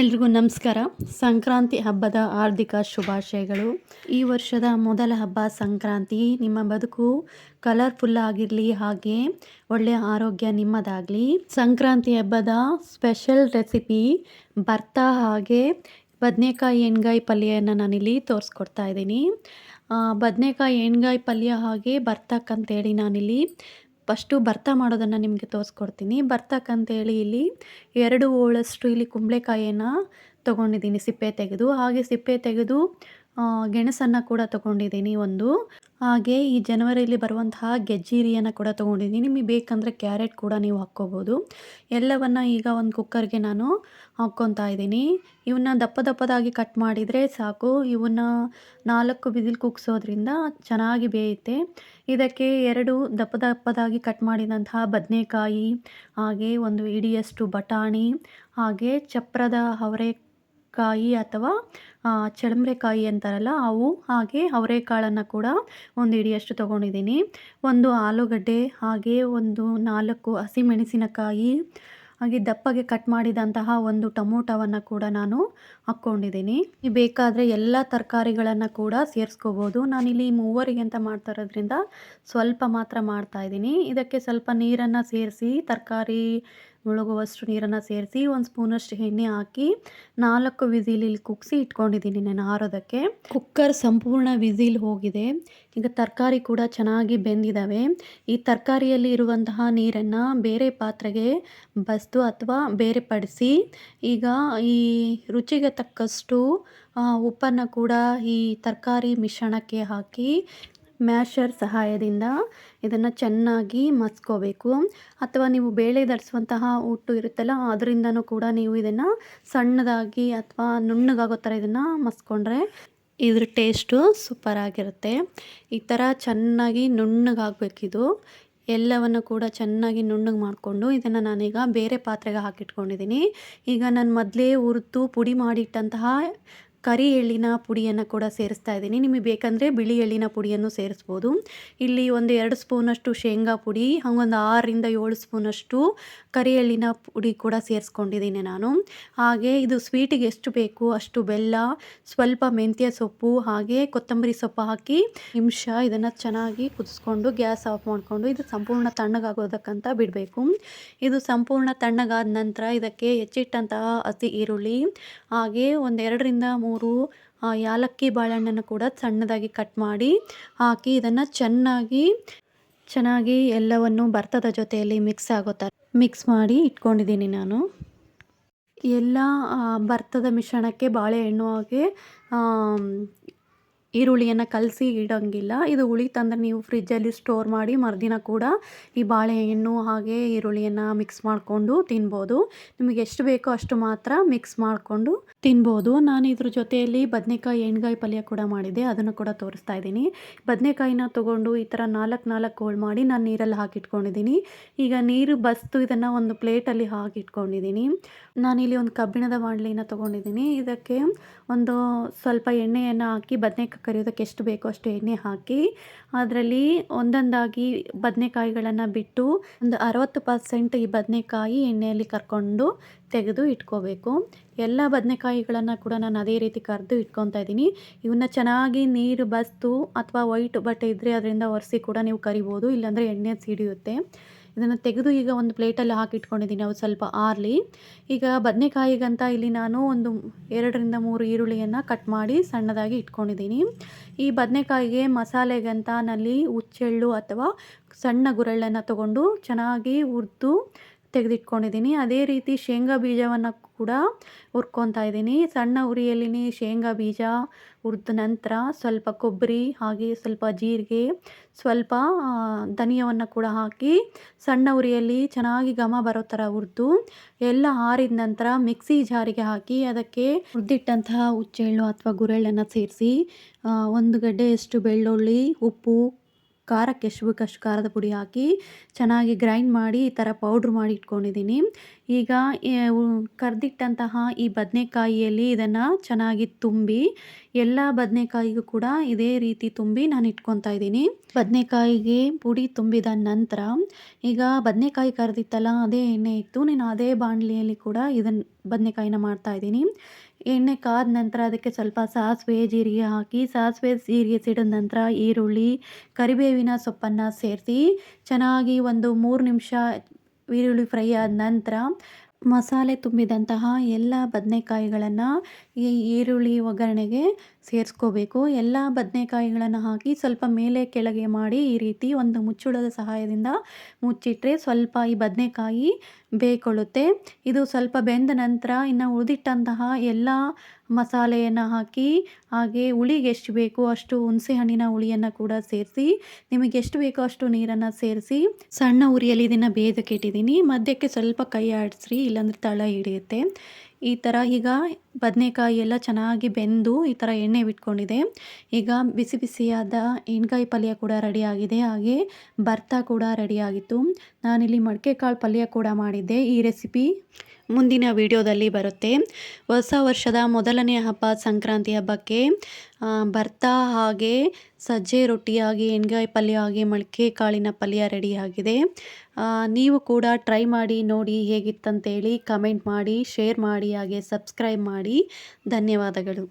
ಎಲ್ರಿಗೂ ನಮಸ್ಕಾರ. ಸಂಕ್ರಾಂತಿ ಹಬ್ಬದ ಹಾರ್ದಿಕ ಶುಭಾಶಯಗಳು. ಈ ವರ್ಷದ ಮೊದಲ ಹಬ್ಬ ಸಂಕ್ರಾಂತಿ. ನಿಮ್ಮ ಬದುಕು ಕಲರ್ಫುಲ್ ಆಗಿರಲಿ ಹಾಗೆ ಒಳ್ಳೆಯ ಆರೋಗ್ಯ ನಿಮ್ಮದಾಗಲಿ. ಸಂಕ್ರಾಂತಿ ಹಬ್ಬದ ಸ್ಪೆಷಲ್ ರೆಸಿಪಿ ಭರ್ತಾ ಹಾಗೆ ಬದನೆಕಾಯಿ ಎಣ್ಗಾಯಿ ಪಲ್ಯನ ನಾನಿಲ್ಲಿ ತೋರಿಸ್ಕೊಡ್ತಾ ಇದ್ದೀನಿ. ಬದನೆಕಾಯಿ ಎಣ್ಗಾಯಿ ಪಲ್ಯ ಹಾಗೆ ಭರ್ತಕ್ಕಂತೇಳಿ ನಾನಿಲ್ಲಿ ಫಸ್ಟು ಭರ್ತ ಮಾಡೋದನ್ನು ನಿಮಗೆ ತೋರಿಸ್ಕೊಡ್ತೀನಿ. ಭರ್ತಕ್ಕಂತೇಳಿ ಇಲ್ಲಿ ಎರಡು ಹೋಳಷ್ಟು ಇಲ್ಲಿ ಕುಂಬಳಕಾಯಿಯನ್ನು ತೊಗೊಂಡಿದ್ದೀನಿ ಸಿಪ್ಪೆ ತೆಗೆದು. ಹಾಗೆ ಸಿಪ್ಪೆ ತೆಗೆದು ಗೆಣಸನ್ನು ಕೂಡ ತಗೊಂಡಿದ್ದೀನಿ ಒಂದು. ಹಾಗೆ ಈ ಜನವರಿಯಲ್ಲಿ ಬರುವಂತಹ ಗೆಜ್ಜೀರಿಯನ್ನು ಕೂಡ ತೊಗೊಂಡಿದ್ದೀನಿ. ನಿಮಗೆ ಬೇಕಂದರೆ ಕ್ಯಾರೆಟ್ ಕೂಡ ನೀವು ಹಾಕ್ಕೋಬೋದು. ಎಲ್ಲವನ್ನು ಈಗ ಒಂದು ಕುಕ್ಕರ್ಗೆ ನಾನು ಹಾಕ್ಕೊತಾ ಇದ್ದೀನಿ. ಇವನ್ನ ದಪ್ಪ ದಪ್ಪದಾಗಿ ಕಟ್ ಮಾಡಿದರೆ ಸಾಕು. ಇವನ್ನ ನಾಲ್ಕು ಬಿಸಿಲು ಕುಗ್ಸೋದ್ರಿಂದ ಚೆನ್ನಾಗಿ ಬೇಯುತ್ತೆ. ಇದಕ್ಕೆ ಎರಡು ದಪ್ಪ ದಪ್ಪದಾಗಿ ಕಟ್ ಮಾಡಿದಂತಹ ಬದನೆಕಾಯಿ, ಹಾಗೆ ಒಂದು ಇಡಿಯಷ್ಟು ಬಟಾಣಿ, ಹಾಗೆ ಚಪ್ರದ ಅವರೆ ಕಾಯಿ ಅಥವಾ ಚಳಂಬ್ರೆಕಾಯಿ ಅಂತಾರಲ್ಲ, ಅವು ಹಾಗೆ ಅವರೆಕಾಳನ್ನು ಕೂಡ ಒಂದು ಹಿಡಿಯಷ್ಟು ತೊಗೊಂಡಿದ್ದೀನಿ. ಒಂದು ಆಲೂಗಡ್ಡೆ, ಹಾಗೆ ಒಂದು ನಾಲ್ಕು ಹಸಿಮೆಣಸಿನಕಾಯಿ, ಹಾಗೆ ದಪ್ಪಗೆ ಕಟ್ ಮಾಡಿದಂತಹ ಒಂದು ಟೊಮೊಟೊವನ್ನು ಕೂಡ ನಾನು ಹಾಕ್ಕೊಂಡಿದ್ದೀನಿ. ಬೇಕಾದರೆ ಎಲ್ಲ ತರಕಾರಿಗಳನ್ನು ಕೂಡ ಸೇರಿಸ್ಕೋಬೋದು. ನಾನಿಲ್ಲಿ ಮೂವರಿಗೆ ಅಂತ ಮಾಡ್ತಾ ಇರೋದ್ರಿಂದ ಸ್ವಲ್ಪ ಮಾತ್ರ ಮಾಡ್ತಾ ಇದ್ದೀನಿ. ಇದಕ್ಕೆ ಸ್ವಲ್ಪ ನೀರನ್ನು ಸೇರಿಸಿ, ತರಕಾರಿ ಮುಳುಗುವಷ್ಟು ನೀರನ್ನು ಸೇರಿಸಿ ಒಂದು ಸ್ಪೂನಷ್ಟು ಎಣ್ಣೆ ಹಾಕಿ ನಾಲ್ಕು ವಿಸಿಲಲ್ಲಿ ಕುಗ್ಸಿ ಇಟ್ಕೊಂಡಿದ್ದೀನಿ ನಾನು ಆರೋದಕ್ಕೆ. ಕುಕ್ಕರ್ ಸಂಪೂರ್ಣ ವಿಸಿಲ್ ಹೋಗಿದೆ. ಈಗ ತರಕಾರಿ ಕೂಡ ಚೆನ್ನಾಗಿ ಬೆಂದಿದ್ದಾವೆ ಈ ತರಕಾರಿಯಲ್ಲಿ ಇರುವಂತಹ ನೀರನ್ನು ಬೇರೆ ಪಾತ್ರೆಗೆ ಬಸ್ದು ಅಥವಾ ಬೇರೆ ಪಡಿಸಿ ಈಗ ಈ ರುಚಿಗೆ ತಕ್ಕಷ್ಟು ಉಪ್ಪನ್ನು ಕೂಡ ಈ ತರಕಾರಿ ಮಿಶ್ರಣಕ್ಕೆ ಹಾಕಿ ಮ್ಯಾಶರ್ ಸಹಾಯದಿಂದ ಇದನ್ನು ಚೆನ್ನಾಗಿ ಮಸ್ಕೋಬೇಕು. ಅಥವಾ ನೀವು ಬೇಳೆ ಧರಿಸುವಂತಹ ಹುಟ್ಟು ಇರುತ್ತಲ್ಲ, ಅದರಿಂದನೂ ಕೂಡ ನೀವು ಇದನ್ನು ಸಣ್ಣದಾಗಿ ಅಥವಾ ನುಣ್ಣಗಾಗೋ ಥರ ಇದನ್ನು ಮಸ್ಕೊಂಡ್ರೆ ಇದ್ರ ಟೇಸ್ಟು ಸೂಪರಾಗಿರುತ್ತೆ. ಈ ಥರ ಚೆನ್ನಾಗಿ ನುಣ್ಣಗಾಗಬೇಕಿದು. ಎಲ್ಲವನ್ನು ಕೂಡ ಚೆನ್ನಾಗಿ ನುಣ್ಣಗೆ ಮಾಡಿಕೊಂಡು ಇದನ್ನು ನಾನೀಗ ಬೇರೆ ಪಾತ್ರೆಗೆ ಹಾಕಿಟ್ಕೊಂಡಿದ್ದೀನಿ ಈಗ ನಾನು ಮೊದಲೇ ಹುರಿದು ಪುಡಿ ಮಾಡಿಟ್ಟಂತಹ ಕರಿ ಎಳ್ಳಿನ ಪುಡಿಯನ್ನು ಕೂಡ ಸೇರಿಸ್ತಾ ಇದ್ದೀನಿ. ನಿಮಗೆ ಬೇಕಂದರೆ ಬಿಳಿ ಎಳ್ಳಿನ ಪುಡಿಯನ್ನು ಸೇರಿಸ್ಬೋದು. ಇಲ್ಲಿ ಒಂದು ಎರಡು ಸ್ಪೂನಷ್ಟು ಶೇಂಗಾ ಪುಡಿ, ಹಾಗೊಂದು ಆರರಿಂದ ಏಳು ಸ್ಪೂನಷ್ಟು ಕರಿ ಎಳ್ಳಿನ ಪುಡಿ ಕೂಡ ಸೇರಿಸ್ಕೊಂಡಿದ್ದೀನಿ ನಾನು. ಹಾಗೆ ಇದು ಸ್ವೀಟಿಗೆ ಎಷ್ಟು ಬೇಕು ಅಷ್ಟು ಬೆಲ್ಲ, ಸ್ವಲ್ಪ ಮೆಂತ್ಯ ಸೊಪ್ಪು, ಹಾಗೆ ಕೊತ್ತಂಬರಿ ಸೊಪ್ಪು ಹಾಕಿ ನಿಮಿಷ ಇದನ್ನು ಚೆನ್ನಾಗಿ ಕುದಿಸ್ಕೊಂಡು ಗ್ಯಾಸ್ ಆಫ್ ಮಾಡಿಕೊಂಡು ಇದು ಸಂಪೂರ್ಣ ತಣ್ಣಗಾಗೋದಕ್ಕಂತ ಬಿಡಬೇಕು. ಇದು ಸಂಪೂರ್ಣ ತಣ್ಣಗಾದ ನಂತರ ಇದಕ್ಕೆ ಹೆಚ್ಚಿಟ್ಟಂತಹ ಹಸಿ ಈರುಳ್ಳಿ, ಹಾಗೆ ಒಂದೆರಡರಿಂದ ಯಾಲಕ್ಕಿ ಬಾಳೆಹಣ್ಣನ್ನು ಕೂಡ ಸಣ್ಣದಾಗಿ ಕಟ್ ಮಾಡಿ ಹಾಕಿ ಇದನ್ನು ಚೆನ್ನಾಗಿ ಚೆನ್ನಾಗಿ ಎಲ್ಲವನ್ನು ಭರ್ತದ ಜೊತೆಯಲ್ಲಿ ಮಿಕ್ಸ್ ಆಗೋ ಥರ ಮಿಕ್ಸ್ ಮಾಡಿ ಇಟ್ಕೊಂಡಿದ್ದೀನಿ ನಾನು. ಎಲ್ಲ ಭರ್ತದ ಮಿಶ್ರಣಕ್ಕೆ ಬಾಳೆಹಣ್ಣು ಹಾಗೆ ಈರುಳ್ಳಿಯನ್ನು ಕಲಸಿ ಇಡೋಂಗಿಲ್ಲ. ಇದು ಹುಳಿ ಉಳಿತಂದ್ರೆ ನೀವು ಫ್ರಿಜ್ಜಲ್ಲಿ ಸ್ಟೋರ್ ಮಾಡಿ ಮರುದಿನ ಕೂಡ ಈ ಬಾಳೆಹಣ್ಣು ಹಾಗೆ ಈರುಳ್ಳಿಯನ್ನು ಮಿಕ್ಸ್ ಮಾಡಿಕೊಂಡು ತಿನ್ಬೋದು. ನಿಮಗೆ ಎಷ್ಟು ಬೇಕೋ ಅಷ್ಟು ಮಾತ್ರ ಮಿಕ್ಸ್ ಮಾಡಿಕೊಂಡು ತಿನ್ಬೋದು. ನಾನು ಇದ್ರ ಜೊತೆಯಲ್ಲಿ ಬದನೆಕಾಯಿ ಎಣ್ಗಾಯಿ ಪಲ್ಯ ಕೂಡ ಮಾಡಿದೆ ಅದನ್ನು ಕೂಡ ತೋರಿಸ್ತಾ ಇದ್ದೀನಿ. ಬದನೆಕಾಯಿನ ತೊಗೊಂಡು ಈ ಥರ ನಾಲ್ಕು ನಾಲ್ಕು ಹೋಳು ಮಾಡಿ ನಾನು ನೀರಲ್ಲಿ ಹಾಕಿಟ್ಕೊಂಡಿದ್ದೀನಿ. ಈಗ ನೀರು ಬಸ್ತು ಇದನ್ನು ಒಂದು ಪ್ಲೇಟಲ್ಲಿ ಹಾಕಿಟ್ಕೊಂಡಿದ್ದೀನಿ. ನಾನಿಲ್ಲಿ ಒಂದು ಕಬ್ಬಿಣದ ಬಾಣಲಿನ ತೊಗೊಂಡಿದ್ದೀನಿ. ಇದಕ್ಕೆ ಒಂದು ಸ್ವಲ್ಪ ಎಣ್ಣೆಯನ್ನು ಹಾಕಿ ಬದನೆಕಾಯಿ ಕರಿಯೋದಕ್ಕೆ ಎಷ್ಟು ಬೇಕೋ ಅಷ್ಟು ಎಣ್ಣೆ ಹಾಕಿ ಅದರಲ್ಲಿ ಒಂದೊಂದಾಗಿ ಬದನೆಕಾಯಿಗಳನ್ನು ಬಿಟ್ಟು ಒಂದು ಅರವತ್ತು ಪರ್ಸೆಂಟ್ ಈ ಬದನೆಕಾಯಿ ಎಣ್ಣೆಯಲ್ಲಿ ಕರ್ಕೊಂಡು ತೆಗೆದು ಇಟ್ಕೋಬೇಕು. ಎಲ್ಲ ಬದನೆಕಾಯಿಗಳನ್ನು ಕೂಡ ನಾನು ಅದೇ ರೀತಿ ಕರೆದು ಇಟ್ಕೊತಾ ಇದ್ದೀನಿ. ಇವನ್ನ ಚೆನ್ನಾಗಿ ನೀರು ಬಸ್ತು ಅಥವಾ ವೈಟ್ ಬಟ್ಟೆ ಇದ್ದರೆ ಅದರಿಂದ ಒರೆಸಿ ಕೂಡ ನೀವು ಕರಿಬೋದು, ಇಲ್ಲಾಂದರೆ ಎಣ್ಣೆ ಸಿಡಿಯುತ್ತೆ. ಇದನ್ನು ತೆಗೆದು ಈಗ ಒಂದು ಪ್ಲೇಟಲ್ಲಿ ಹಾಕಿಟ್ಕೊಂಡಿದ್ದೀನಿ. ಅವು ಸ್ವಲ್ಪ ಆರಲಿ. ಈಗ ಬದನೆಕಾಯಿಗಂತ ಇಲ್ಲಿ ನಾನು ಒಂದು ಎರಡರಿಂದ ಮೂರು ಈರುಳ್ಳಿಯನ್ನು ಕಟ್ ಮಾಡಿ ಸಣ್ಣದಾಗಿ ಇಟ್ಕೊಂಡಿದ್ದೀನಿ. ಈ ಬದನೆಕಾಯಿಗೆ ಮಸಾಲೆಗಂತ ನಲ್ಲಿ ಹುಚ್ಚೆಳ್ಳು ಅಥವಾ ಸಣ್ಣ ಗುರಳ್ಳನ್ನು ತಗೊಂಡು ಚೆನ್ನಾಗಿ ಹುರಿದು ತೆಗೆದಿಟ್ಕೊಂಡಿದ್ದೀನಿ. ಅದೇ ರೀತಿ ಶೇಂಗಾ ಬೀಜವನ್ನು ಕೂಡ ಹುರ್ಕೊತಾ ಇದ್ದೀನಿ. ಸಣ್ಣ ಉರಿಯಲ್ಲಿ ಶೇಂಗಾ ಬೀಜ ಹುರಿದ ನಂತರ ಸ್ವಲ್ಪ ಕೊಬ್ಬರಿ, ಹಾಗೆ ಸ್ವಲ್ಪ ಜೀರಿಗೆ, ಸ್ವಲ್ಪ ಧನಿಯವನ್ನು ಕೂಡ ಹಾಕಿ ಸಣ್ಣ ಉರಿಯಲ್ಲಿ ಚೆನ್ನಾಗಿ ಘಮ ಬರೋ ಥರ ಹುರಿದು ಎಲ್ಲ ಆರಿದ ನಂತರ ಮಿಕ್ಸಿ ಜಾರಿಗೆ ಹಾಕಿ ಅದಕ್ಕೆ ಹುರಿದಿಟ್ಟಂತಹ ಹುಚ್ಚೆಳ್ಳು ಅಥವಾ ಗುರೆಳ್ಳನ್ನು ಸೇರಿಸಿ ಒಂದು ಗಡ್ಡೆಯಷ್ಟು ಬೆಳ್ಳುಳ್ಳಿ, ಉಪ್ಪು ಖಾರಕ್ಕೆ ಎಷ್ಟು ಖಾರದ ಪುಡಿ ಹಾಕಿ ಚೆನ್ನಾಗಿ ಗ್ರೈಂಡ್ ಮಾಡಿ ಈ ಥರ ಪೌಡ್ರ್ ಮಾಡಿ ಇಟ್ಕೊಂಡಿದ್ದೀನಿ. ಈಗ ಕರೆದಿಟ್ಟಂತಹ ಈ ಬದನೆಕಾಯಿಯಲ್ಲಿ ಇದನ್ನು ಚೆನ್ನಾಗಿ ತುಂಬಿ, ಎಲ್ಲ ಬದನೆಕಾಯಿಗೂ ಕೂಡ ಇದೇ ರೀತಿ ತುಂಬಿ ನಾನು ಇಟ್ಕೊತಾ ಇದ್ದೀನಿ. ಬದನೆಕಾಯಿಗೆ ಪುಡಿ ತುಂಬಿದ ನಂತರ ಈಗ ಬದನೆಕಾಯಿ ಕರೆದಿತ್ತಲ್ಲ, ಅದೇ ಎಣ್ಣೆ ಇತ್ತು ನೀನು ಅದೇ ಬಾಣಲಿಯಲ್ಲಿ ಕೂಡ ಇದನ್ನು ಬದನೆಕಾಯಿನ ಮಾಡ್ತಾ ಇದ್ದೀನಿ. ಎಣ್ಣೆ ಕಾದ ನಂತರ ಅದಕ್ಕೆ ಸ್ವಲ್ಪ ಸಾಸಿವೆ ಜೀರಿಗೆ ಹಾಕಿ, ಸಾಸಿವೆ ಜೀರಿಗೆ ಸಿಡಿದ ನಂತರ ಈರುಳ್ಳಿ, ಕರಿಬೇವಿನ ಸೊಪ್ಪನ್ನು ಸೇರಿಸಿ, ಚೆನ್ನಾಗಿ ಒಂದು ಮೂರು ನಿಮಿಷ ಈರುಳ್ಳಿ ಫ್ರೈ ಆದ ನಂತರ ಮಸಾಲೆ ತುಂಬಿದಂತಹ ಎಲ್ಲ ಬದನೆಕಾಯಿಗಳನ್ನು ಈ ಈರುಳ್ಳಿ ಒಗ್ಗರಣೆಗೆ ಸೇರಿಸ್ಕೋಬೇಕು. ಎಲ್ಲ ಬದನೆಕಾಯಿಗಳನ್ನು ಹಾಕಿ ಸ್ವಲ್ಪ ಮೇಲೆ ಕೆಳಗೆ ಮಾಡಿ ಈ ರೀತಿ ಒಂದು ಮುಚ್ಚುಳದ ಸಹಾಯದಿಂದ ಮುಚ್ಚಿಟ್ಟರೆ ಸ್ವಲ್ಪ ಈ ಬದನೆಕಾಯಿ ಬೇಯ್ಕೊಳ್ಳುತ್ತೆ. ಇದು ಸ್ವಲ್ಪ ಬೆಂದ ನಂತರ ಇನ್ನು ಉಳಿದಿಟ್ಟಂತಹ ಎಲ್ಲ ಮಸಾಲೆಯನ್ನು ಹಾಕಿ, ಹಾಗೆ ಹುಳಿಗೆ ಎಷ್ಟು ಬೇಕೋ ಅಷ್ಟು ಹುಣಸೆ ಹಣ್ಣಿನ ಹುಳಿಯನ್ನು ಕೂಡ ಸೇರಿಸಿ, ನಿಮಗೆ ಎಷ್ಟು ಬೇಕೋ ಅಷ್ಟು ನೀರನ್ನು ಸೇರಿಸಿ, ಸಣ್ಣ ಉರಿಯಲ್ಲಿ ಇದನ್ನು ಬೇಯೋದಕ್ಕೆ ಇಟ್ಟಿದ್ದೀನಿ. ಮಧ್ಯಕ್ಕೆ ಸ್ವಲ್ಪ ಕೈ ಆಡಿಸ್ರಿ, ಇಲ್ಲಾಂದರೆ ತಳ ಹಿಡಿಯುತ್ತೆ. ಈ ಥರ ಈಗ ಬದನೆಕಾಯಿ ಎಲ್ಲ ಚೆನ್ನಾಗಿ ಬೆಂದು ಈ ಥರ ಎಣ್ಣೆ ಬಿಟ್ಕೊಂಡಿದೆ. ಈಗ ಬಿಸಿ ಬಿಸಿಯಾದ ಎಣ್ಗಾಯಿ ಪಲ್ಯ ಕೂಡ ರೆಡಿಯಾಗಿದೆ ಹಾಗೆ ಭರ್ತಾ ಕೂಡ ರೆಡಿಯಾಗಿತ್ತು ನಾನಿಲ್ಲಿ ಮಡಿಕೆ ಕಾಳು ಪಲ್ಯ ಕೂಡ ಮಾಡಿದ್ದೆ. ಈ ರೆಸಿಪಿ ಮುಂದಿನ ವಿಡಿಯೋದಲ್ಲಿ ಬರುತ್ತೆ. ಹೊಸ ವರ್ಷದ ಮೊದಲನೇ ಹಬ್ಬ ಸಂಕ್ರಾಂತಿ ಹಬ್ಬಕ್ಕೆ ಭರ್ತಾ ಹಾಗೆ ಸಜ್ಜೆ ರೊಟ್ಟಿಯಾಗಿ, ಎಣ್ಗಾಯಿ ಪಲ್ಯ ಹಾಗೆ ಮೊಳಕೆ ಕಾಳಿನ ಪಲ್ಯ ರೆಡಿಯಾಗಿದೆ ನೀವು ಕೂಡ ಟ್ರೈ ಮಾಡಿ, ನೋಡಿ ಹೇಗಿತ್ತಂತೇಳಿ ಕಮೆಂಟ್ ಮಾಡಿ ಶೇರ್ ಮಾಡಿ, ಹಾಗೆ ಸಬ್ಸ್ಕ್ರೈಬ್ ಮಾಡಿ. ಧನ್ಯವಾದಗಳು.